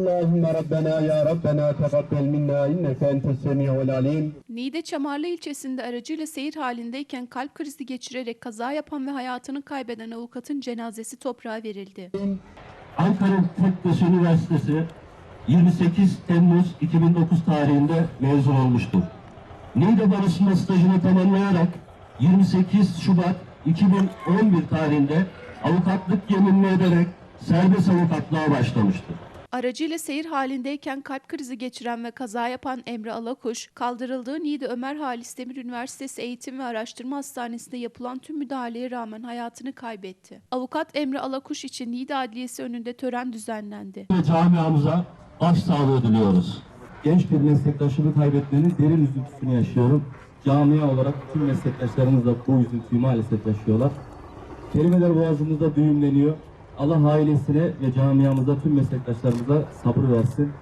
Allahümme Rabbena ya Rabbena tegabbel minna inneke entes semi'ul alim. Niğde Çamarlı ilçesinde aracıyla seyir halindeyken kalp krizi geçirerek kaza yapan ve hayatını kaybeden avukatın cenazesi toprağa verildi. Ankara Tektaş Üniversitesi 28 Temmuz 2009 tarihinde mezun olmuştur. Niğde Barosu'nda stajını tamamlayarak 28 Şubat 2011 tarihinde avukatlık yeminini ederek serbest avukatlığa başlamıştır. Aracıyla seyir halindeyken kalp krizi geçiren ve kaza yapan Emre Alakuş, kaldırıldığı Niğde Ömer Halis Demir Üniversitesi Eğitim ve Araştırma Hastanesi'nde yapılan tüm müdahaleye rağmen hayatını kaybetti. Avukat Emre Alakuş için Niğde Adliyesi önünde tören düzenlendi. Camiamıza başsağlığı diliyoruz. genç bir meslektaşımı kaybetmenin derin üzüntüsünü yaşıyorum. Camia olarak tüm meslektaşlarımız da bu üzüntüyü maalesef yaşıyorlar. Kelimeler boğazımızda düğümleniyor. Allah ailesine ve camiamıza tüm meslektaşlarımıza sabır versin.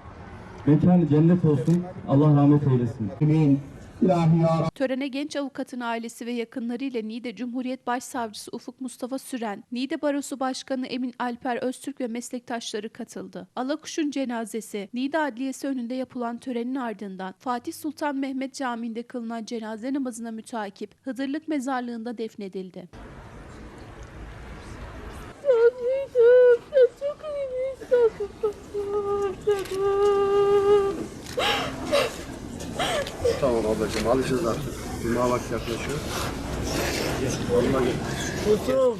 Mekanı cennet olsun. Allah rahmet eylesin. Amin. Törene genç avukatın ailesi ve yakınlarıyla Niğde Cumhuriyet Başsavcısı Ufuk Mustafa Süren, Niğde Barosu Başkanı Emin Alper Öztürk ve meslektaşları katıldı. Alakuş'un cenazesi Niğde Adliyesi önünde yapılan törenin ardından Fatih Sultan Mehmet Camii'nde kılınan cenaze namazına mütakip Hıdırlık Mezarlığı'nda defnedildi. Tamam ablacığım alışırız artık. Cuma vakti yaklaşıyor. Yoluna gel. Kuzum,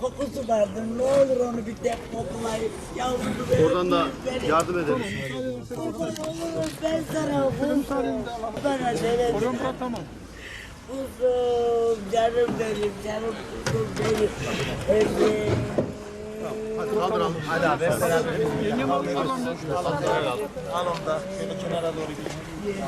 kokusu vardı. Ne olur onu bir tek koklayıp yavrumu ver. Oradan da yardım ederiz. Kurban olurum ben sana kuzum. Bana tamam. Kuzum, canım benim, canım kuzum benim. Evet. Kaldıralım. Hadi abi hep beraber. Yengem al. Al onu da. Şöyle kenara doğru gidelim.